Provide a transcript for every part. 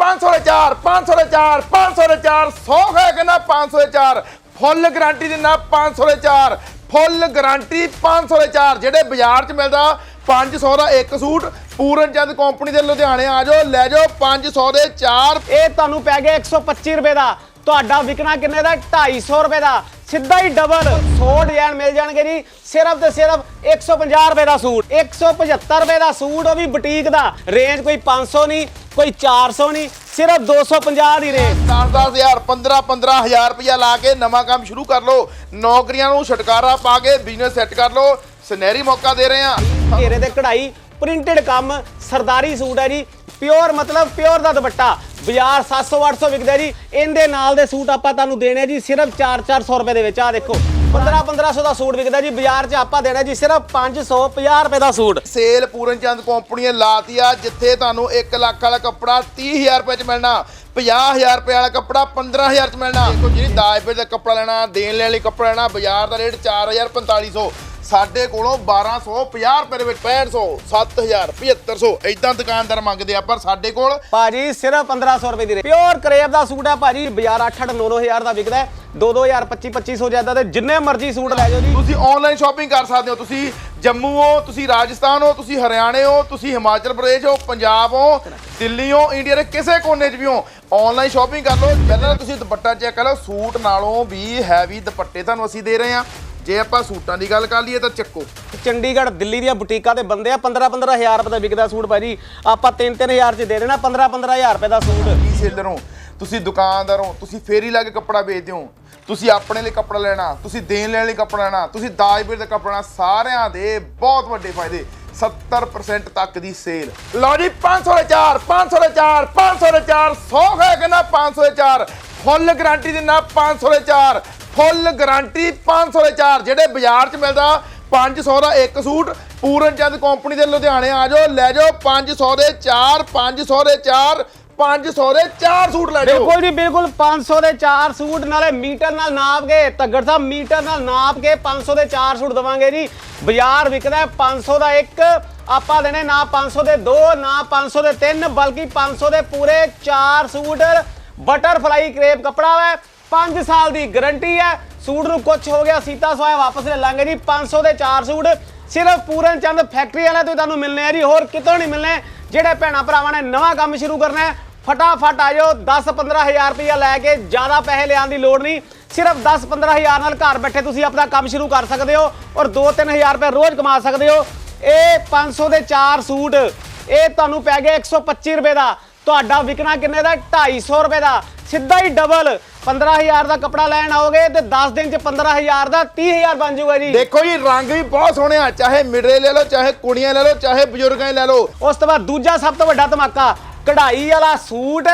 500 ਦੇ 4 500 ਦੇ 4 500 ਦੇ 4 100 ਹੈ ਕਹਿੰਦਾ 500 ਦੇ 4 ਫੁੱਲ ਗਾਰੰਟੀ ਦਿੰਦਾ 500 ਦੇ 4 ਫੁੱਲ ਗਾਰੰਟੀ 500 ਦੇ 4 ਜਿਹੜੇ ਬਾਜ਼ਾਰ 'ਚ ਮਿਲਦਾ 500 ਦਾ ਇੱਕ ਸੂਟ ਪੂਰਨ ਚੰਦ ਕੰਪਨੀ ਦੇ ਲੁਧਿਆਣੇ ਆ ਜਾਓ, ਲੈ ਜਾਓ 500 ਦੇ 4 ਇਹ ਤੁਹਾਨੂੰ ਪੈ ਗਿਆ 125 ਰੁਪਏ ਦਾ। ਤੁਹਾਡਾ ਵਿਕਣਾ ਕਿੰਨੇ ਦਾ? 250 ਰੁਪਏ ਦਾ। ਸਿੱਧਾ ਹੀ ਡਬਲ 100 ਡਿਜ਼ਾਈਨ ਮਿਲ ਜਾਣਗੇ ਜੀ। ਸਿਰਫ ਤੇ ਸਿਰਫ 150 ਰੁਪਏ ਦਾ ਸੂਟ। 175 ਰੁਪਏ ਦਾ ਸੂਟ, ਉਹ ਵੀ ਬੁਟੀਕ ਦਾ। ਰੇਂਜ ਕੋਈ 500 ਨਹੀਂ ਕੋਈ 400 ਨਹੀਂ ਸਿਰਫ 250 ਦੀ ਰੇਂਜ 10-10000 15-15000 ਰੁਪਇਆ ਲਾ ਕੇ ਨਵਾਂ ਕੰਮ ਸ਼ੁਰੂ ਕਰ ਲਓ। ਨੌਕਰੀਆਂ ਨੂੰ ਛੁਟਕਾਰਾ ਪਾ ਕੇ ਬਿਜ਼ਨਸ ਸੈੱਟ ਕਰ ਲਓ। ਸੁਨਹਿਰੀ ਮੌਕਾ ਦੇ ਰਹੇ ਆ ਘੇਰੇ ਤੇ ਕਢਾਈ ਪ੍ਰਿੰਟਡ ਕੰਮ ਸਰਦਾਰੀ ਸੂਟ ਹੈ ਜੀ। ਪਿਓਰ ਮਤਲਬ ਪਿਓਰ ਦਾ ਦੁਪੱਟਾ। ਬਾਜ਼ਾਰ 700 800 ਵਿਕਦਾ ਜੀ। ਇਹਦੇ ਨਾਲ ਦੇ ਸੂਟ ਆਪਾਂ ਤੁਹਾਨੂੰ ਦੇਣੇ ਜੀ ਸਿਰਫ 4-400 ਰੁਪਏ ਦੇ ਵਿੱਚ। ਆ ਦੇਖੋ। 15-1500 ਦਾ ਸੂਟ ਵਿਕਦਾ ਜੀ, ਬਾਜ਼ਾਰ 'ਚ ਆਪਾਂ ਦੇਣਾ ਜੀ ਸਿਰਫ 550 ਰੁਪਏ ਦਾ suit. Sale Puran Chand company ਨੇ ਲਾਤੀ ਆ ਜਿੱਥੇ ਤੁਹਾਨੂੰ 1 ਲੱਖ ਵਾਲਾ ਕੱਪੜਾ 30000 ਰੁਪਏ ਚ ਮਿਲਣਾ 50000 ਰੁਪਏ ਵਾਲਾ ਕੱਪੜਾ 15000 ਚ ਮਿਲਣਾ। ਦੇਖੋ ਜਿਹੜੀ 10 ਰੁਪਏ ਦਾ ਕੱਪੜਾ ਲੈਣਾ, ਦੇਣ ਲੈਣ ਲਈ ਕੱਪੜਾ ਲੈਣਾ, ਬਾਜ਼ਾਰ ਦਾ ਰੇਟ 4000 4500 ਸਾਡੇ ਕੋਲੋਂ 1250 ਰੁਪਏ ਦੇ ਵਿੱਚ 6500 7000 7500 ਇਦਾਂ ਦੁਕਾਨਦਾਰ ਮੰਗਦੇ ਆ ਪਰ ਸਾਡੇ ਕੋਲ ਭਾਜੀ ਸਿਰਫ 1500 ਰੁਪਏ ਦੀ ਪਿਓਰ ਕਰੇਪ ਦਾ ਸੂਟ ਹੈ ਭਾਜੀ ਬਾਜ਼ਾਰ 8-8 9-9000 ਦਾ ਵਿਕਦਾ ਹੈ। 2-2000 25-2500 ਜ਼ਿਆਦਾ ਤੇ ਜਿੰਨੇ ਮਰਜ਼ੀ ਸੂਟ ਲੈ ਜਾਓ ਜੀ। ਤੁਸੀਂ ਆਨਲਾਈਨ ਸ਼ਾਪਿੰਗ ਕਰ ਸਕਦੇ ਹੋ। ਤੁਸੀਂ ਜੰਮੂ ਹੋ ਤੁਸੀਂ ਰਾਜਸਥਾਨ ਹੋ ਤੁਸੀਂ ਹਰਿਆਣੇ ਹੋ ਤੁਸੀਂ ਹਿਮਾਚਲ ਪ੍ਰਦੇਸ਼ ਹੋ ਪੰਜਾਬ ਹੋ ਦਿੱਲੀ ਹੋ ਇੰਡੀਆ ਦੇ ਕਿਸੇ ਕੋਨੇ 'ਚ ਵੀ ਹੋ ਆਨਲਾਈਨ ਸ਼ਾਪਿੰਗ ਕਰ ਲਓ। ਪਹਿਲਾਂ ਤੁਸੀਂ ਦੁਪੱਟਾ ਚੈੱਕ ਕਰ ਲਓ। ਸੂਟ ਨਾਲੋਂ ਵੀ ਹੈਵੀ ਦੁਪੱਟੇ ਤੁਹਾਨੂੰ ਅਸੀਂ ਦੇ ਰਹੇ ਹਾਂ। ਜੇ ਆਪਾਂ ਸੂਟਾਂ ਦੀ ਗੱਲ ਕਰ ਲਈਏ ਤਾਂ ਚੱਕੋ। ਚੰਡੀਗੜ੍ਹ ਦਿੱਲੀ ਦੀਆਂ ਬੁਟੀਕਾਂ ਤੇ ਬੰਦੇ ਆ 15-15000 ਰੁਪਏ ਦਾ ਵਿਕਦਾ ਸੂਟ ਭਾਜੀ ਆਪਾਂ 3-3000 ਚ ਦੇ ਦੇਣਾ 15-15000 ਰੁਪਏ ਦਾ ਸੂਟ। ਕੀ ਸੇਲਰ? ਹੋ ਤੁਸੀਂ ਦੁਕਾਨਦਾਰ ਹੋ ਤੁਸੀਂ ਫੇਰੀ ਲਾ ਕੇ ਕੱਪੜਾ ਵੇਚਦੇ ਹੋ। ਤੁਸੀਂ ਆਪਣੇ ਲਈ ਕੱਪੜਾ ਲੈਣਾ ਤੁਸੀਂ ਦੇਣ ਲੈਣ ਲਈ ਕੱਪੜਾ ਲੈਣਾ ਤੁਸੀਂ ਦਾਜ ਵੀਰ ਦਾ ਕੱਪੜਾ ਲੈਣਾ ਸਾਰਿਆਂ ਦੇ ਬਹੁਤ ਵੱਡੇ ਫਾਇਦੇ। 70% ਤੱਕ ਦੀ ਸੇਲ ਲਓ ਜੀ 500 ਦੇ 4 500 ਦੇ 4 500 ਦੇ 4 100 ਹੈ ਕਹਿੰਦਾ 500 ਦੇ 4 ਫੁੱਲ ਗਾਰੰਟੀ ਦਿੰਦਾ 500 ਦੇ 4 ਫੁੱਲ ਗਾਰੰਟੀ 500 ਦੇ ਚਾਰ ਜਿਹੜੇ ਬਾਜ਼ਾਰ 'ਚ ਮਿਲਦਾ 500 ਦਾ ਇੱਕ ਸੂਟ ਪੂਰਨ ਚੰਦ ਕੰਪਨੀ ਦੇ ਲੁਧਿਆਣੇ ਆ ਜਾਓ ਲੈ ਜਾਓ 500 ਦੇ 4 500 ਦੇ 4 500 ਦੇ 4 ਸੂਟ ਲੈ ਜਾਓ ਬਿਲਕੁਲ ਜੀ ਬਿਲਕੁਲ 500 ਦੇ 4 ਸੂਟ ਨਾਲੇ ਮੀਟਰ ਨਾਲ ਨਾਪ ਕੇ ਤੱਗੜ ਸਾਹਿਬ ਮੀਟਰ ਨਾਲ ਨਾਪ ਕੇ 500 ਦੇ 4 ਸੂਟ ਦਵਾਂਗੇ ਜੀ ਬਾਜ਼ਾਰ ਵਿਕਦਾ ਹੈ 500 ਦਾ ਇੱਕ ਆਪਾਂ ਦੇਣੇ ਨਾ 500 ਦੇ 2 ਨਾ 500 ਦੇ 3 ਬਲਕਿ 500 ਦੇ ਪੂਰੇ 4 ਸੂਟ ਬਟਰਫਲਾਈ ਕਰੇਪ ਕੱਪੜਾ ਹੈ 5 ਸਾਲ ਦੀ ਗਾਰੰਟੀ ਹੈ। ਸੂਟ ਨੂੰ ਕੁਝ ਹੋ ਗਿਆ, ਸੀਤਾ ਸੋਇਆ ਵਾਪਸ ਲੈ ਲਾਂਗੇ ਜੀ। 500 ਦੇ 4 ਸੂਟ, ਸਿਰਫ ਪੂਰਨ ਚੰਦ ਫੈਕਟਰੀ ਵਾਲਿਆਂ ਤੋਂ ਹੀ ਤੁਹਾਨੂੰ ਮਿਲਨੇ ਆ ਜੀ। ਹੋਰ ਕਿਤੋਂ ਨਹੀਂ ਮਿਲਨੇ ਜਿਹੜੇ ਭੈਣਾ ਭਰਾਵਾਂ ਨੇ ਨਵਾਂ ਕੰਮ ਸ਼ੁਰੂ ਕਰਨਾ ਹੈ, ਫਟਾਫਟ ਆ ਜਾਓ। 10-15000 ਰੁਪਇਆ ਲੈ ਕੇ ਜ਼ਿਆਦਾ ਪੈਸੇ ਲਿਆਉਣ ਦੀ ਲੋੜ ਨਹੀਂ। ਸਿਰਫ 10-15000 ਨਾਲ ਘਰ ਬੈਠੇ ਤੁਸੀਂ ਆਪਣਾ ਕੰਮ ਸ਼ੁਰੂ ਕਰ ਸਕਦੇ ਹੋ ਔਰ 2-3000 ਰੁਪਏ ਰੋਜ਼ ਕਮਾ ਸਕਦੇ ਹੋ। ਇਹ 500 ਦੇ 4 ਸੂਟ, ਇਹ ਤੁਹਾਨੂੰ ਪੈ ਗਿਆ 125 ਰੁਪਏ ਦਾ। ਤੁਹਾਡਾ ਵਿਕਣਾ ਕਿੰਨੇ ਦਾ? 250 ਰੁਪਏ ਦਾ। ਸਿੱਧਾ ਹੀ ਡਬਲ 15000 ਦਾ ਕੱਪੜਾ ਲੈਣ ਆਓਗੇ ਤੇ 10 ਦਿਨ ਚ 15000 ਦਾ 30000 ਬਣ ਜਾਊਗਾ ਜੀ। ਦੇਖੋ ਜੀ ਰੰਗ ਵੀ ਬਹੁਤ ਸੋਹਣੇ ਆ ਚਾਹੇ ਮਿਡਰੇ ਲੈ ਲਓ ਚਾਹੇ ਕੁੜੀਆਂ ਲੈ ਲਓ ਚਾਹੇ ਬਜ਼ੁਰਗਾਂ ਹੀ ਲੈ ਲਓ। ਉਸ ਤੋਂ ਬਾਅਦ ਦੂਜਾ ਸਭ ਤੋਂ ਵੱਡਾ ਧਮਾਕਾ ਕਢਾਈ ਵਾਲਾ ਸੂਟ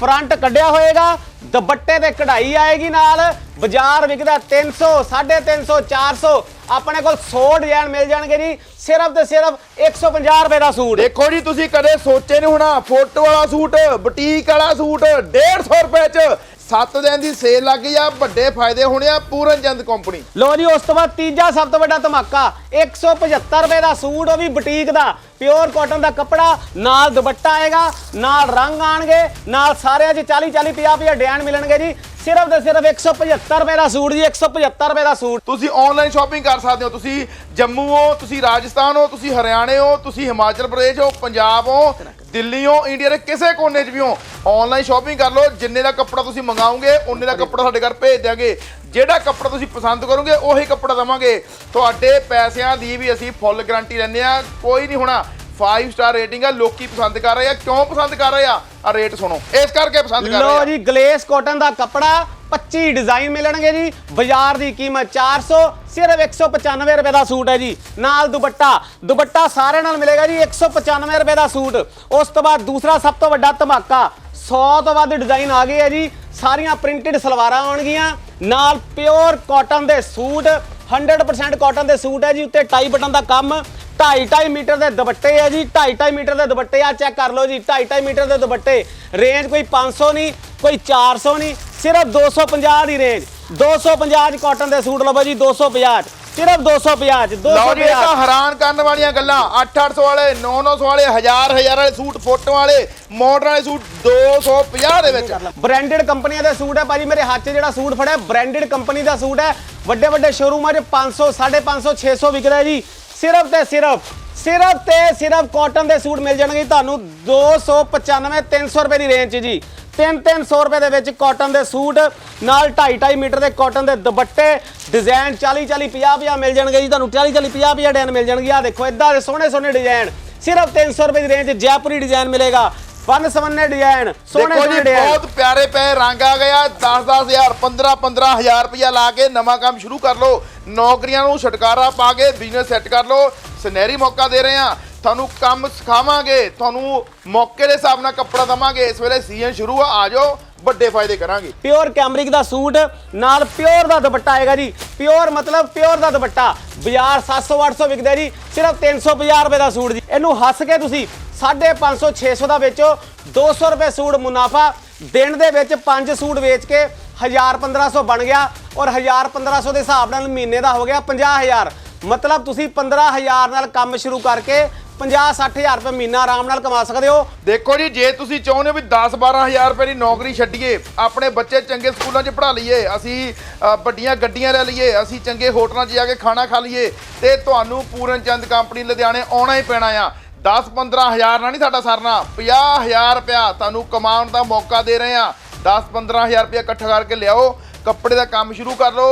ਫਰੰਟ ਕੱਢਿਆ ਹੋਏਗਾ ਦੁਪੱਟੇ ਤੇ ਕਢਾਈ ਆਏਗੀ ਨਾਲ ਬਾਜ਼ਾਰ ਵਿਕਦਾ 300 350 400 ਆਪਣੇ ਕੋਲ 100 ਡਿਜ਼ਾਈਨ ਮਿਲ ਜਾਣਗੇ ਜੀ ਸਿਰਫ ਤੇ ਸਿਰਫ 150 ਰੁਪਏ ਦਾ ਸੂਟ। ਦੇਖੋ ਜੀ ਤੁਸੀਂ ਕਦੇ ਸੋਚੇ ਨਹੀਂ ਹੋਣਾ ਫੋਟੋ ਵਾਲਾ ਸੂਟ ਬੁਟੀਕ ਵਾਲਾ ਸੂਟ 150 ਰੁਪਏ ਚ 7 ਦਿਨ ਦੀ ਸੇਲ ਲੱਗ ਗਈ ਆ, ਵੱਡੇ ਫਾਇਦੇ ਹੋਣੇ ਆ ਪੂਰਨ ਚੰਦ ਕੰਪਨੀ। ਲੋ ਜੀ, ਉਸ ਤੋਂ ਬਾਅਦ ਤੀਜਾ ਸਭ ਤੋਂ ਵੱਡਾ ਧਮਾਕਾ 175 ਰੁਪਏ ਦਾ ਸੂਟ, ਉਹ ਵੀ ਬੁਟੀਕ ਦਾ। ਪਿਓਰ ਕਾਟਨ ਦਾ ਕੱਪੜਾ, ਨਾਲ ਦੁਪੱਟਾ ਆਏਗਾ, ਨਾਲ ਰੰਗ ਆਣਗੇ, ਨਾਲ ਸਾਰਿਆਂ 'ਚ 40 40 50 50 ਡਿਜ਼ਾਈਨ ਮਿਲਣਗੇ ਜੀ। ਸਿਰਫ ਤੇ ਸਿਰਫ 175 ਰੁਪਏ ਦਾ ਸੂਟ ਜੀ 175 ਰੁਪਏ ਦਾ ਸੂਟ। ਤੁਸੀਂ ਆਨਲਾਈਨ ਸ਼ਾਪਿੰਗ ਕਰ ਸਕਦੇ ਹੋ। ਤੁਸੀਂ ਜੰਮੂ ਹੋ, ਤੁਸੀਂ ਰਾਜਸਥਾਨ ਹੋ, ਤੁਸੀਂ ਹਰਿਆਣੇ ਹੋ, ਤੁਸੀਂ ਹਿਮਾਚਲ ਪ੍ਰਦੇਸ਼ ਹੋ, ਪੰਜਾਬ ਹੋ, ਦਿੱਲੀ ਹੋ ਇੰਡੀਆ ਦੇ ਕਿਸੇ ਕੋਨੇ 'ਚ ਵੀ ਹੋ ਆਨਲਾਈਨ ਸ਼ਾਪਿੰਗ ਕਰ ਲਓ। ਜਿੰਨੇ ਦਾ ਕੱਪੜਾ ਤੁਸੀਂ ਮੰਗਾਓਗੇ, ਉਹਨੇ ਦਾ ਕੱਪੜਾ ਸਾਡੇ ਘਰ ਭੇਜ ਦਿਆਂਗੇ। ਜਿਹੜਾ ਕੱਪੜਾ ਤੁਸੀਂ ਪਸੰਦ ਕਰੋਗੇ ਉਹੀ ਕੱਪੜਾ ਦਵਾਂਗੇ। ਤੁਹਾਡੇ ਪੈਸਿਆਂ ਦੀ ਵੀ ਅਸੀਂ ਫੁੱਲ ਗਾਰੰਟੀ ਲੈਂਦੇ ਆ ਕੋਈ ਨਹੀਂ ਹੋਣਾ 5 ਸਟਾਰ ਰੇਟਿੰਗ ਆ ਲੋਕੀ ਪਸੰਦ ਕਰ ਰਹੇ ਆ। ਕਿਉਂ ਪਸੰਦ ਕਰ ਰਹੇ ਆ? ਆ ਰੇਟ ਸੁਣੋ। ਇਸ ਕਰਕੇ ਪਸੰਦ ਕਰ ਰਹੇ ਲੋ ਆ। ਜੀ ਗਲੇਸ ਕਾਟਨ ਦਾ ਕੱਪੜਾ 25 ਡਿਜ਼ਾਈਨ ਮਿਲਣਗੇ ਜੀ। ਬਾਜ਼ਾਰ ਦੀ ਕੀਮਤ 400 ਸਿਰਫ 195 ਰੁਪਏ ਦਾ ਸੂਟ ਹੈ ਜੀ। ਨਾਲ ਦੁਪੱਟਾ ਦੁਪੱਟਾ ਸਾਰਿਆਂ ਨਾਲ ਮਿਲੇਗਾ ਜੀ 195 ਰੁਪਏ ਦਾ ਸੂਟ। ਉਸ ਤੋਂ ਬਾਅਦ ਦੂਸਰਾ ਸਭ ਤੋਂ ਵੱਡਾ ਧਮਾਕਾ 100 ਤੋਂ ਵੱਧ ਡਿਜ਼ਾਈਨ ਆ ਗਏ ਆ ਜੀ। ਸਾਰੀਆਂ ਪ੍ਰਿੰਟਡ ਸਲਵਾਰਾਂ ਆਉਣਗੀਆਂ। ਨਾਲ ਪਿਓਰ ਕਾਟਨ ਦੇ ਸੂਟ 100% ਕਾਟਨ ਦੇ ਸੂਟ ਹੈ ਜੀ, ਉੱਤੇ ਟਾਈ ਬਟਨ ਦਾ ਕੰਮ। 2.5 ਮੀਟਰ ਦੇ ਦੁਪੱਟੇ ਆ ਜੀ। 2.5 ਮੀਟਰ ਦੇ ਦੁਪੱਟੇ ਆ ਚੈੱਕ ਕਰ ਲਓ ਜੀ। 2.5 ਮੀਟਰ ਦੇ ਦੁਪੱਟੇ। ਰੇਂਜ ਕੋਈ 500 ਨਹੀਂ, ਕੋਈ 400 ਨਹੀਂ, ਸਿਰਫ 250 ਦੀ ਰੇਂਜ 250 ਚ ਕਾਟਨ ਦੇ ਸੂਟ ਲਵੋ ਜੀ 250 ਚ। ਸਿਰਫ 250 ਚ ਲਓ ਜੀ ਇਹ 250 ਤਾਂ ਹੈਰਾਨ ਕਰਨ ਵਾਲੀਆਂ ਗੱਲਾਂ। 8-800 ਵਾਲੇ 9-900 ਵਾਲੇ 1000-1000 ਵਾਲੇ ਸੂਟ ਫੋਟੋ ਵਾਲੇ ਮਾਡਰਨ ਵਾਲੇ ਸੂਟ 250 ਦੇ ਵਿੱਚ। ਬ੍ਰਾਂਡਡ ਕੰਪਨੀਆਂ ਦੇ ਸੂਟ ਹੈ ਭਾਜੀ ਮੇਰੇ ਹੱਥ 'ਚ ਜਿਹੜਾ ਸੂਟ ਫੜਿਆ ਬ੍ਰਾਂਡਡ ਕੰਪਨੀ ਦਾ ਸੂਟ ਹੈ। ਵੱਡੇ ਵੱਡੇ ਸ਼ੋਰੂਮਾਂ 'ਚ 500 550 600 ਵਿਕਦਾ ਹੈ ਜੀ। ਸਿਰਫ ਤੇ ਸਿਰਫ ਸਿਰਫ ਤੇ ਸਿਰਫ ਕਾਟਨ ਦੇ ਸੂਟ ਮਿਲ ਜਾਣਗੇ ਤੁਹਾਨੂੰ 295 300 ਰੁਪਏ ਦੀ ਰੇਂਜ 'ਚ ਜੀ। 3-300 ਰੁਪਏ ਦੇ ਵਿੱਚ ਕਾਟਨ ਦੇ ਸੂਟ ਨਾਲ 2.5 ਮੀਟਰ ਦੇ ਕਾਟਨ ਦੇ ਦੁਪੱਟੇ ਡਿਜ਼ਾਈਨ 40-40 50-50 ਮਿਲ ਜਾਣਗੇ ਜੀ ਤੁਹਾਨੂੰ 40-40 50-50 ਡਿਜ਼ਾਈਨ ਮਿਲ ਜਾਣਗੇ। ਆ ਦੇਖੋ ਇਦਾਂ ਦੇ ਸੋਹਣੇ ਸੋਹਣੇ ਡਿਜ਼ਾਈਨ ਸਿਰਫ 300 ਰੁਪਏ ਦੀ ਰੇਂਜ ਜੈਪੁਰੀ ਡਿਜ਼ਾਈਨ ਮਿਲੇਗਾ। ਵਨ ਸਵੰਨੇ ਡਿਜ਼ਾਈਨ ਸੋਹਣੇ ਦੇਖੋ ਸੋਹਣੇ ਜੀ ਡਿਜ਼ਾਈਨ ਬਹੁਤ ਪਿਆਰੇ ਪਏ ਰੰਗ ਆ ਗਿਆ 10-10000 15-15000 ਰੁਪਇਆ ਲਾ ਕੇ ਨਵਾਂ ਕੰਮ ਸ਼ੁਰੂ ਕਰ ਲਓ। ਨੌਕਰੀਆਂ ਨੂੰ ਛੁਟਕਾਰਾ ਪਾ ਕੇ ਬਿਜ਼ਨਸ ਸੈੱਟ ਕਰ ਲਓ। ਸੁਨਹਿਰੀ ਮੌਕਾ ਦੇ ਰਹੇ ਆ ਤੁਹਾਨੂੰ ਕੰਮ ਸਿਖਾਵਾਂਗੇ, ਤੁਹਾਨੂੰ ਮੌਕੇ ਦੇ ਹਿਸਾਬ ਨਾਲ ਕੱਪੜਾ ਦਵਾਂਗੇ। ਇਸ ਵੇਲੇ ਸੀਜ਼ਨ ਸ਼ੁਰੂ ਆ ਆ ਜਾਓ, ਵੱਡੇ ਫਾਇਦੇ ਕਰਾਂਗੇ। ਪਿਓਰ ਕੈਮਰਿਕ ਦਾ ਸੂਟ, ਨਾਲ ਪਿਓਰ ਦਾ ਦੁਪੱਟਾ ਆਏਗਾ ਜੀ। ਪਿਓਰ ਮਤਲਬ ਪਿਓਰ ਦਾ ਦੁਪੱਟਾ। ਬਾਜ਼ਾਰ 700 800 ਵਿਕਦਾ ਜੀ, ਸਿਰਫ 350 ਰੁਪਏ ਦਾ ਸੂਟ ਜੀ। ਇਹਨੂੰ ਹੱਸ ਕੇ ਤੁਸੀਂ 550 600 ਦਾ ਵੇਚੋ। 200 ਰੁਪਏ ਸੂਟ ਮੁਨਾਫਾ। ਦਿਨ ਦੇ ਵਿੱਚ 5 ਸੂਟ ਵੇਚ ਕੇ 1000 1500 ਬਣ ਗਿਆ ਔਰ 1000 1500 ਦੇ ਹਿਸਾਬ ਨਾਲ ਮਹੀਨੇ ਦਾ ਹੋ ਗਿਆ 50000 ਮਤਲਬ ਤੁਸੀਂ 15000 ਨਾਲ ਕੰਮ ਸ਼ੁਰੂ ਕਰਕੇ 50 60000 ਰੁਪਏ ਮਹੀਨਾ ਆਰਾਮ ਨਾਲ ਕਮਾ ਸਕਦੇ ਹੋ। ਦੇਖੋ ਜੀ ਜੇ ਤੁਸੀਂ ਚਾਹੁੰਦੇ ਹੋ ਵੀ 10-12000 ਰੁਪਏ ਦੀ ਨੌਕਰੀ ਛੱਡੀਏ ਆਪਣੇ ਬੱਚੇ ਚੰਗੇ ਸਕੂਲਾਂ 'ਚ ਪੜ੍ਹਾ ਲਈਏ ਅਸੀਂ ਅ, ਵੱਡੀਆਂ ਗੱਡੀਆਂ ਲੈ ਲਈਏ ਅਸੀਂ ਚੰਗੇ ਹੋਟਲਾਂ 'ਚ ਜਾ ਕੇ ਖਾਣਾ ਖਾ ਲਈਏ ਤੇ ਤੁਹਾਨੂੰ ਪੂਰਨ ਚੰਦ ਕੰਪਨੀ ਲੁਧਿਆਣੇ ਆਉਣਾ ਹੀ ਪੈਣਾ ਆ। 10-15000 ਨਾਲ ਨਹੀਂ ਸਾਡਾ ਸਰਨਾ 50000 ਰੁਪਇਆ ਤੁਹਾਨੂੰ ਕਮਾਉਣ ਦਾ ਮੌਕਾ ਦੇ ਰਹੇ ਆ। 10-15000 ਰੁਪਇਆ ਇਕੱਠਾ ਕਰਕੇ ਲਿਆਓ ਕੱਪੜੇ ਦਾ ਕੰਮ ਸ਼ੁਰੂ ਕਰ ਲਓ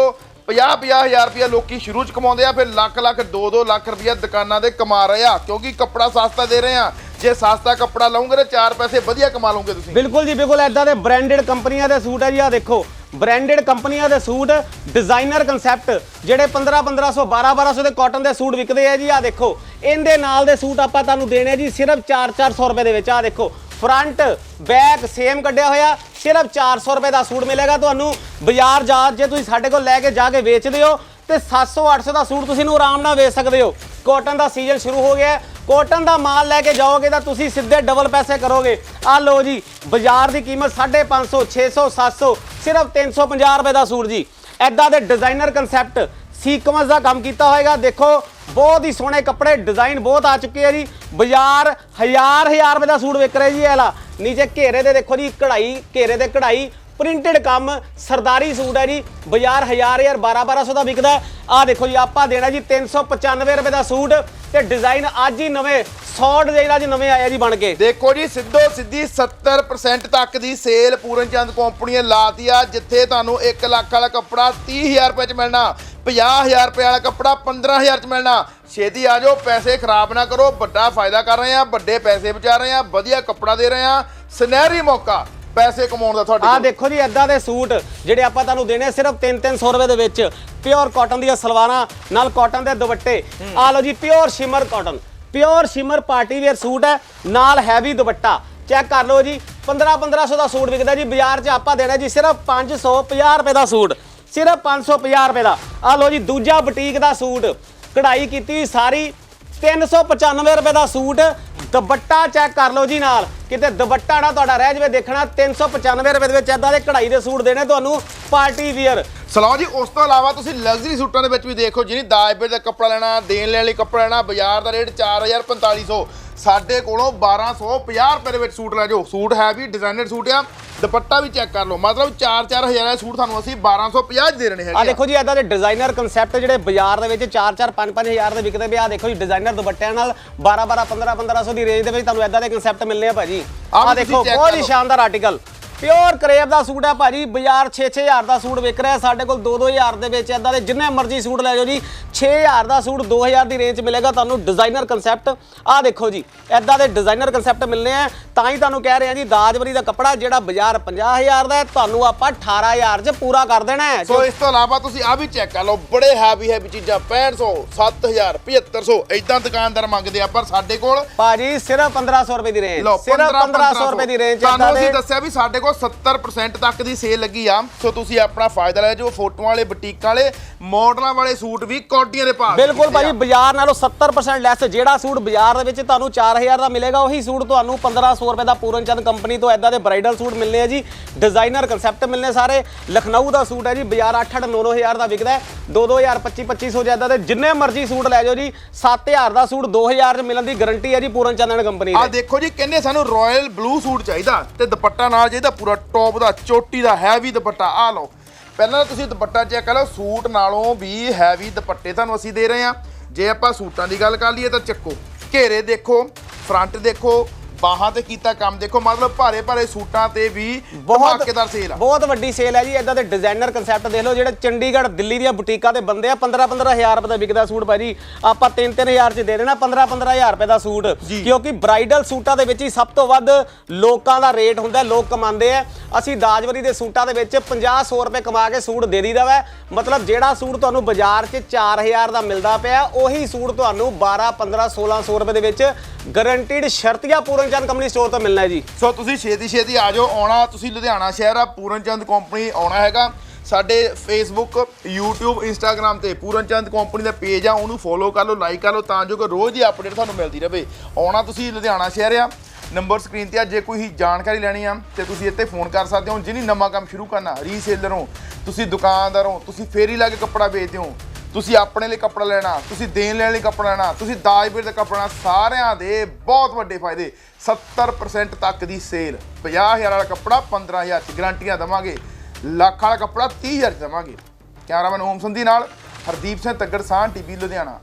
50-50000 ਰੁਪਇਆ ਲੋਕੀ ਸ਼ੁਰੂ ਚ ਕਮਾਉਂਦੇ ਆ, ਫਿਰ ਲੱਖ ਲੱਖ 2-2 ਲੱਖ ਰੁਪਇਆ ਦੁਕਾਨਾਂ ਦੇ ਕਮਾ ਰਹੇ ਆ। ਕਿਉਂਕਿ ਕੱਪੜਾ ਸਸਤਾ ਦੇ ਰਹੇ ਆ। ਜੇ ਸਸਤਾ ਕੱਪੜਾ ਲਓਗੇ ਤੇ 4 ਪੈਸੇ ਵਧੀਆ ਕਮਾ ਲਓਗੇ ਤੁਸੀਂ। ਬਿਲਕੁਲ ਜੀ, ਬਿਲਕੁਲ ਐਦਾਂ ਦੇ ਬ੍ਰਾਂਡਡ ਕੰਪਨੀਆਂ ਦੇ ਸੂਟ ਹੈ ਜੀ ਆ ਦੇਖੋ। ਬ੍ਰਾਂਡਡ ਕੰਪਨੀਆਂ ਦੇ ਸੂਟ ਡਿਜ਼ਾਈਨਰ ਕਨਸੈਪਟ ਜਿਹੜੇ 15 1500 12 1200 ਦੇ ਕਾਟਨ ਦੇ ਸੂਟ ਵਿਕਦੇ ਆ ਜੀ ਆ ਦੇਖੋ। ਇਹਦੇ ਨਾਲ ਦੇ ਸੂਟ ਆਪਾਂ ਤੁਹਾਨੂੰ ਦੇਣੇ ਆ ਜੀ, ਸਿਰਫ 4 400 ਰੁਪਏ ਦੇ ਵਿੱਚ ਆ ਦੇਖੋ। ਫਰੰਟ ਬੈਕ ਸੇਮ ਕੱਢਿਆ ਹੋਇਆ, ਸਿਰਫ 400 ਰੁਪਏ ਦਾ ਸੂਟ ਮਿਲੇਗਾ ਤੁਹਾਨੂੰ। ਬਾਜ਼ਾਰ ਜਾ ਜੇ ਤੁਸੀਂ ਸਾਡੇ ਕੋਲ ਲੈ ਕੇ ਜਾ ਕੇ ਵੇਚਦੇ ਹੋ, ਤੇ 700 800 ਦਾ ਸੂਟ ਤੁਸੀਂ ਨੂੰ ਆਰਾਮ ਨਾਲ ਵੇਚ ਸਕਦੇ ਹੋ। ਕਾਟਨ ਦਾ ਸੀਜ਼ਨ ਸ਼ੁਰੂ ਹੋ ਗਿਆ ਹੈ। ਕਾਟਨ ਦਾ ਮਾਲ ਲੈ ਕੇ ਜਾਓਗੇ ਤਾਂ ਤੁਸੀਂ ਸਿੱਧੇ ਡਬਲ ਪੈਸੇ ਕਰੋਗੇ। ਆ ਲਓ ਜੀ, ਬਾਜ਼ਾਰ ਦੀ ਕੀਮਤ 550 600 700 ਸਿਰਫ 350 ਰੁਪਏ ਦਾ ਸੂਟ ਜੀ। ਐਦਾਂ ਦੇ ਡਿਜ਼ਾਈਨਰ ਕਨਸੈਪਟ ਸੀਕਵੈਂਸ ਦਾ ਕੰਮ ਕੀਤਾ ਹੋਏਗਾ। ਦੇਖੋ ਬਹੁਤ ਹੀ ਸੋਹਣੇ ਕੱਪੜੇ ਡਿਜ਼ਾਈਨ ਬਹੁਤ ਆ ਚੁੱਕੇ ਆ ਜੀ। ਬਾਜ਼ਾਰ ਹਜ਼ਾਰ ਹਜ਼ਾਰ ਰੁਪਏ ਦਾ ਸੂਟ ਵਿਕ ਰਿਹਾ ਜੀ, ਇਹ ਵਾਲਾ। ਨੀਚੇ ਘੇਰੇ ਦੇ ਦੇਖੋ ਜੀ, ਕਢਾਈ, ਘੇਰੇ ਦੇ ਕਢਾਈ ਪ੍ਰਿੰਟਡ ਕੰਮ, ਸਰਦਾਰੀ ਸੂਟ ਹੈ ਜੀ। ਬਾਜ਼ਾਰ 1000 1000 12 1200 ਦਾ ਵਿਕਦਾ ਆ ਦੇਖੋ ਜੀ, ਆਪਾਂ ਦੇਣਾ ਜੀ 395 ਰੁਪਏ ਦਾ ਸੂਟ ਤੇ ਡਿਜ਼ਾਈਨ ਅੱਜ ਹੀ ਨਵੇਂ 100 ਡਿਜ਼ਾਈਨ ਅੱਜ ਨਵੇਂ ਆਇਆ ਜੀ ਬਣ ਕੇ। ਦੇਖੋ ਜੀ, ਸਿੱਧੋ ਸਿੱਧੀ 70% ਤੱਕ ਦੀ ਸੇਲ ਪੂਰਨ ਚੰਦ ਕੰਪਨੀ ਨੇ ਲਾਤੀ ਆ, ਜਿੱਥੇ ਤੁਹਾਨੂੰ 1 ਲੱਖ ਵਾਲਾ ਕੱਪੜਾ 30000 ਰੁਪਏ ਚ ਮਿਲਣਾ 50000 ਰੁਪਏ ਵਾਲਾ ਕੱਪੜਾ 15000 ਚ ਮਿਲਣਾ। ਛੇਤੀ ਆ ਜਾਓ, ਪੈਸੇ ਖਰਾਬ ਨਾ ਕਰੋ, ਵੱਡਾ ਫਾਇਦਾ ਕਰ ਰਹੇ ਆ, ਵੱਡੇ ਪੈਸੇ ਬਚਾ ਰਹੇ ਆ, ਵਧੀਆ ਕੱਪੜਾ ਦੇ ਰਹੇ ਆ। ਸੁਨਹਿਰੀ ਮੌਕਾ ਪੈਸੇ ਕਮਾਉਣ ਦਾ ਤੁਹਾਡੇ ਆ ਕੋਲ। ਦੇਖੋ ਜੀ ਐਦਾਂ ਦੇ ਸੂਟ ਜਿਹੜੇ ਆਪਾਂ ਤੁਹਾਨੂੰ ਦੇਣੇ ਆ ਸਿਰਫ 3-300 ਰੁਪਏ ਦੇ ਵਿੱਚ। ਪਿਓਰ ਕਾਟਨ ਦੀਆਂ ਸਲਵਾਰਾਂ ਨਾਲ ਕਾਟਨ ਦੇ ਦੁਪੱਟੇ। ਆ ਲਓ ਜੀ pure shimmer cotton pure shimmer party wear suit ਹੈ ਨਾਲ ਹੈਵੀ ਦੁਪੱਟਾ। ਚੈੱਕ ਕਰ ਲਓ ਜੀ 15-1500 ਦਾ ਸੂਟ ਵਿਕਦਾ ਜੀ ਬਾਜ਼ਾਰ 'ਚ ਆਪਾਂ ਦੇਣਾ ਜੀ ਸਿਰਫ 550 ਰੁਪਏ ਦਾ ਸੂਟ। ਸਿਰਫ 550 ਰੁਪਏ ਦਾ। ਆ ਲਓ ਜੀ ਦੂਜਾ ਬੁਟੀਕ ਦਾ ਸੂਟ। ਕਢਾਈ ਕੀਤੀ ਹੋਈ ਸਾਰੀ 395 ਰੁਪਏ ਦਾ ਸੂਟ। ਦੁਪੱਟਾ ਚੈੱਕ ਕਰ ਲਓ ਜੀ ਨਾਲ। ਕਿਤੇ ਦੁਪੱਟਾ ਨਾ ਤੁਹਾਡਾ ਰਹਿ ਜਵੇ, ਦੇਖਣਾ 395 ਰੁਪਏ ਦੇ ਵਿੱਚ ਐਦਾਂ ਦੇ ਕਢਾਈ ਦੇ ਸੂਟ ਦੇਣੇ ਤੁਹਾਨੂੰ ਪਾਰਟੀ ਵੀਅਰ ਸਲਾਹ ਜੀ, ਉਸ ਤੋਂ ਇਲਾਵਾ ਤੁਸੀਂ ਲਗਜ਼ਰੀ ਸੂਟਾਂ ਦੇ ਵਿੱਚ ਵੀ ਦੇਖੋ ਜਿਹੜੀ ਦਾਜਬੇ ਦਾ ਕੱਪੜਾ ਲੈਣਾ, ਦੇਣ ਲੈਣ ਲਈ ਕੱਪੜਾ ਲੈਣਾ, ਬਾਜ਼ਾਰ ਦਾ ਰੇਟ 4000 4500 ਸਾਡੇ ਕੋਲੋਂ 1250 ਰੁਪਏ ਦੇ ਵਿੱਚ ਸੂਟ ਲੈ ਜਾਓ। ਸੂਟ ਹੈ ਵੀ ਡਿਜ਼ਾਈਨਰ ਸੂਟ ਆ। ਦੁਪੱਟਾ ਵੀ ਚੈੱਕ ਕਰ ਲਓ ਮਤਲਬ 4-4000 ਦਾ ਸੂਟ ਤੁਹਾਨੂੰ ਅਸੀਂ 1250 ਦੇ ਰਹੇ ਹੈਗੇ ਆ। ਦੇਖੋ ਜੀ ਐਦਾਂ ਦੇ ਡਿਜ਼ਾਈਨਰ ਕਨਸੈਪਟ ਜਿਹੜੇ ਬਾਜ਼ਾਰ ਦੇ ਵਿੱਚ 4-4 5-5 ਹਜ਼ਾਰ ਦੇ ਵਿਕਦੇ ਪਏ ਆ ਦੇਖੋ ਜੀ ਡਿਜ਼ਾਈਨਰ ਦੁਪੱਟਿਆਂ ਨਾਲ 12-12 15-1500 ਦੀ ਰੇਂਜ ਦੇ ਵਿੱਚ ਤੁਹਾਨੂੰ ਐਦਾਂ ਦੇ ਕਨਸੈਪਟ ਮਿਲਨੇ ਆ ਭਾਜੀ ਆ ਦੇਖੋ ਬਹੁਤ ਹੀ। ਸ਼ਾਨਦਾਰ ਆਰਟੀਕਲ ਪਿਓਰ ਕਰੇਪ ਦਾ ਸੂਟ ਹੈ ਭਾਜੀ ਬਾਜ਼ਾਰ 6-6000 ਦਾ ਸੂਟ ਵਿਕ ਰਿਹਾ ਸਾਡੇ ਕੋਲ 2-2000 ਦੇ ਵਿੱਚ ਐਦਾਂ ਦੇ ਜਿੰਨੇ ਮਰਜ਼ੀ ਸੂਟ ਲੈ ਜਾਓ ਜੀ 6000 ਦਾ ਸੂਟ 2000 ਦੀ ਰੇਂਜ 'ਚ ਮਿਲੇਗਾ ਤੁਹਾਨੂੰ ਡਿਜ਼ਾਈਨਰ ਕਨਸੈਪਟ ਆ ਦੇਖੋ ਜੀ ਐਦਾਂ ਦੇ ਡਿਜ਼ਾਈਨਰ ਕਨਸੈਪਟ ਮਿਲਨੇ ਆ ਤਾਂ ਹੀ ਤੁਹਾਨੂੰ ਕਹਿ ਰਹੇ ਆ ਜੀ ਦਾਜਵਰੀ ਦਾ ਕੱਪੜਾ ਜਿਹੜਾ ਬਾਜ਼ਾਰ 50000 ਦਾ ਤੁਹਾਨੂੰ ਆਪਾਂ 18000 'ਚ ਪੂਰਾ ਕਰ ਦੇਣਾ ਹੈ। ਸੋ ਇਸ ਤੋਂ ਇਲਾਵਾ ਤੁਸੀਂ ਆ ਵੀ ਚੈੱਕ ਕਰ ਲਓ ਬੜੇ ਹੈਵੀ ਹੈਵੀ ਚੀਜ਼ਾਂ 6500 7000 7500 ਇਦਾਂ ਦੁਕਾਨਦਾਰ ਮੰਗਦੇ ਆ ਪਰ ਸਾਡੇ ਕੋਲ ਭਾਜੀ ਸਿਰਫ 1500 ਰੁਪਏ ਦੀ ਰੇਂਜ ਸਿਰਫ 1500 ਰੁਪਏ ਦੀ ਰੇਂਜ ਤੁਹਾਨੂੰ ਅਸੀਂ ਦੱਸਿਆ ਵੀ ਸਾਡੇ ਕੋਲ 70% ਤੱਕ ਦੀ ਸੇਲ ਲੱਗੀ ਆ। ਸੋ ਤੁਸੀਂ ਆਪਣਾ ਫਾਇਦਾ ਲੈ ਜਾਓ ਫੋਟੋਆਂ ਵਾਲੇ ਬੁਟੀਕਾਂ ਵਾਲੇ ਮਾਡਲਾਂ ਵਾਲੇ ਸੂਟ ਵੀ ਕੋਟੀਆਂ ਦੇ ਭਾਅ ਬਿਲਕੁਲ ਭਾਜੀ ਆ। ਬਾਜ਼ਾਰ ਨਾਲੋਂ 70% ਲੈਸ ਜਿਹੜਾ ਸੂਟ ਬਾਜ਼ਾਰ ਦੇ ਵਿੱਚ ਤੁਹਾਨੂੰ 4000 ਦਾ ਮਿਲੇਗਾ ਉਹੀ ਸੂਟ ਤੁਹਾਨੂੰ 1500 ਰੁਪਏ ਦਾ ਪੂਰਨ ਚੰਦ ਕੰਪਨੀ ਤੋਂ ਐਦਾਂ ਦੇ ਬ੍ਰਾਈਡਲ ਸੂਟ ਮਿਲਨੇ ਆ ਜੀ। ਡਿਜ਼ਾਈਨਰ ਕਨਸੈਪਟ ਮਿਲਨੇ ਸਾਰੇ। ਲਖਨਊ ਦਾ ਸੂਟ ਹੈ ਜੀ ਬਾਜ਼ਾਰ 8-8 9-9000 ਦਾ ਵਿਕਦਾ ਹੈ। 2-2000 25-2500 ਜ਼ਿਆਦਾ ਦੇ ਜਿੰਨੇ ਮਰਜ਼ੀ ਸੂਟ ਲੈ ਜਾਓ ਜੀ 7000 ਦਾ ਸੂਟ 2000 ਚ ਮਿਲਣ ਦੀ ਗਾਰੰਟੀ ਹੈ ਜੀ ਪੂਰਨ ਚੰਦਨ ਕੰਪਨੀ ਆ ਦੀ ਦੇਖੋ ਜੀ ਕਹਿੰਦੇ ਸਾਨੂੰ ਰਾਇਲ ਬਲੂ ਸੂਟ ਚਾਹੀਦਾ ਤੇ ਦੁਪੱਟਾ ਨਾਲ ਚਾਹੀਦਾ ਪੂਰਾ ਟੌਪ ਦਾ, ਚੋਟੀ ਦਾ ਹੈਵੀ ਦੁਪੱਟਾ। ਆ ਲਓ, ਪਹਿਲਾਂ ਤਾਂ ਤੁਸੀਂ ਦੁਪੱਟਾ ਚੈੱਕ ਕਰ ਲਓ, ਸੂਟ ਨਾਲੋਂ ਵੀ ਹੈਵੀ ਦੁਪੱਟੇ ਤੁਹਾਨੂੰ ਅਸੀਂ ਦੇ ਰਹੇ ਹਾਂ। ਜੇ ਆਪਾਂ ਸੂਟਾਂ ਦੀ ਗੱਲ ਕਰ ਲਈਏ ਤਾਂ ਚੱਕੋ, ਘੇਰੇ ਦੇਖੋ ਫਰੰਟ ਦੇਖੋ ਬਾਹਾਂ ਤੇ ਕੀਤਾ ਕੰਮ। ਦੇਖੋ ਮਤਲਬ ਭਾਰੇ ਭਾਰੇ ਸੂਟਾਂ ਤੇ ਵੀ ਧਮਾਕੇਦਾਰ ਸੇਲ ਆ। ਬਹੁਤ ਵੱਡੀ ਸੇਲ ਹੈ ਜੀ। ਇਦਾਂ ਦੇ ਡਿਜ਼ਾਈਨਰ ਕਨਸੈਪਟ ਦੇਖ ਲਓ ਜਿਹੜੇ ਚੰਡੀਗੜ੍ਹ ਦਿੱਲੀ ਦੀਆਂ ਬੁਟੀਕਾਂ ਤੇ ਬੰਦੇ ਆ 15 15000 ਰੁਪਏ ਦਾ ਵਿਕਦਾ ਸੂਟ ਭਾਜੀ। ਆਪਾਂ 3 3000 ਚ ਦੇ ਦੇਣਾ 15 15000 ਰੁਪਏ ਦਾ ਸੂਟ। ਕਿਉਂਕਿ ਬ੍ਰਾਈਡਲ ਸੂਟਾਂ ਦੇ ਵਿੱਚ ਹੀ ਸਭ ਤੋਂ ਵੱਧ ਲੋਕਾਂ ਦਾ ਰੇਟ ਹੁੰਦਾ ਲੋਕ ਕਮਾਉਂਦੇ ਆ। ਅਸੀਂ ਦਾਜਵਰੀ ਦੇ ਸੂਟਾਂ ਦੇ ਵਿੱਚ 50 100 ਰੁਪਏ ਕਮਾ ਕੇ ਸੂਟ ਦੇ ਦੀਦਾ ਵਾ। ਮਤਲਬ ਜਿਹੜਾ ਸੂਟ ਤੁਹਾਨੂੰ ਬਾਜ਼ਾਰ 'ਚ 4000 ਦਾ ਮਿਲਦਾ ਪਿਆ ਉਹੀ ਸੂਟ ਤੁਹਾਨੂੰ 12 15 1600 ਰੁਪਏ ਦੇ ਵਿੱਚ ਗਾਰੰਟੀਡ ਸ਼ਰਤੀਆ ਪੂਰਨ ਚੰਦ ਕੰਪਨੀ ਸਟੋਰ ਤੋਂ ਮਿਲਣਾ ਹੈ ਜੀ। ਸੋ ਤੁਸੀਂ ਛੇਤੀ ਛੇਤੀ ਆ ਜਾਓ, ਆਉਣਾ ਤੁਸੀਂ ਲੁਧਿਆਣਾ ਸ਼ਹਿਰ ਆ ਪੂਰਨ ਚੰਦ ਕੰਪਨੀ ਆਉਣਾ ਹੈਗਾ। ਸਾਡੇ ਫੇਸਬੁੱਕ YouTube, Instagram ਤੇ ਪੂਰਨ ਚੰਦ ਕੰਪਨੀ ਦਾ ਪੇਜ ਆ, ਉਹਨੂੰ ਫੋਲੋ ਕਰ ਲਓ ਲਾਈਕ ਕਰ ਲਓ, ਤਾਂ ਜੋ ਕਿ ਰੋਜ਼ ਹੀ ਅਪਡੇਟ ਤੁਹਾਨੂੰ ਮਿਲਦੀ ਰਹੇ। ਆਉਣਾ ਤੁਸੀਂ ਲੁਧਿਆਣਾ ਸ਼ਹਿਰ ਆ। ਨੰਬਰ ਸਕਰੀਨ ਤੇ ਆ, ਜੇ ਕੋਈ ਜਾਣਕਾਰੀ ਲੈਣੀ ਆ, ਤੇ ਤੁਸੀਂ ਇੱਥੇ ਫੋਨ ਕਰ ਸਕਦੇ ਹੋ। ਜਿਹਨੀ ਨਵਾਂ ਕੰਮ ਸ਼ੁਰੂ ਕਰਨਾ ਰੀਸੇਲਰ ਹੋ, ਤੁਸੀਂ ਦੁਕਾਨਦਾਰ ਹੋ, ਤੁਸੀਂ ਫੇਰੀ ਲਾ ਕੇ ਕੱਪੜਾ ਵੇਚਦੇ ਹੋ। ਤੁਸੀਂ ਆਪਣੇ ਲਈ ਕੱਪੜਾ ਲੈਣਾ, ਤੁਸੀਂ ਦੇਣ ਲੈਣ ਲਈ ਕੱਪੜਾ ਲੈਣਾ, ਤੁਸੀਂ ਦਾਜ ਵੀਰ ਦਾ ਕੱਪੜਾ ਲੈਣਾ, ਸਾਰਿਆਂ ਦੇ ਬਹੁਤ ਵੱਡੇ ਫਾਇਦੇ। 70% ਤੱਕ ਦੀ ਸੇਲ 50000 ਵਾਲਾ ਕੱਪੜਾ 15000 ਚ ਗਾਰੰਟੀਆਂ ਦਵਾਂਗੇ। ਲੱਖ ਵਾਲਾ ਕੱਪੜਾ 30000 ਚ ਦਵਾਂਗੇ। ਕੈਮਰਾਮੈਨ ਓਮ ਸੰਧੀ ਨਾਲ ਹਰਦੀਪ ਸਿੰਘ ਤੱਗੜ ਸਾਹ ਟੀਵੀ ਲੁਧਿਆਣਾ।